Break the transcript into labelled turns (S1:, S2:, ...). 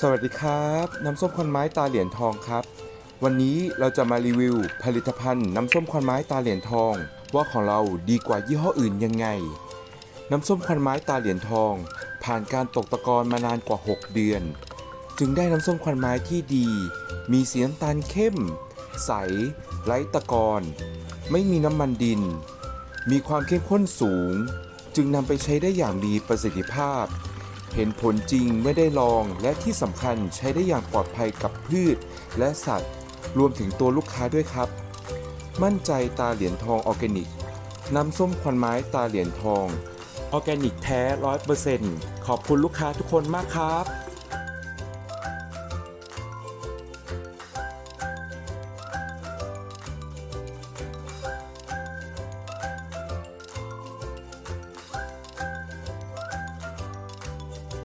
S1: สวัสดีครับ น้ำส้มควันไม้ตาเหรียญทองครับ วันนี้เราจะมารีวิว ผลิตภัณฑ์น้ำส้มควันไม้ตาเหรียญทอง ว่าของเราดีกว่ายี่ห้ออื่นยังไง น้ำส้มควันไม้ตาเหรียญทอง ผ่านการตกตะกอนมานานกว่า 6 เดือน จึงได้น้ำส้มควันไม้ที่ดี มีสีน้ำตาลเข้ม ใส ไร้ตะกอนไม่มีน้ำมันดิน มีความเข้มข้นสูง จึงนำไปใช้ได้อย่างมีประสิทธิภาพ เห็นผลจริงเมื่อได้ลองและที่สำคัญใช้ได้อย่างปลอดภัยกับพืช และสัตว์ รวมถึงตัวลูกค้าด้วยครับ มั่นใจตาเหรียญทองออร์แกนิก น้ำส้มควันไม้ตาเหรียญทองออร์แกนิกแท้ร้อยเปอร์เซ็นต์ขอบคุณลูกค้าทุกคนมากครับ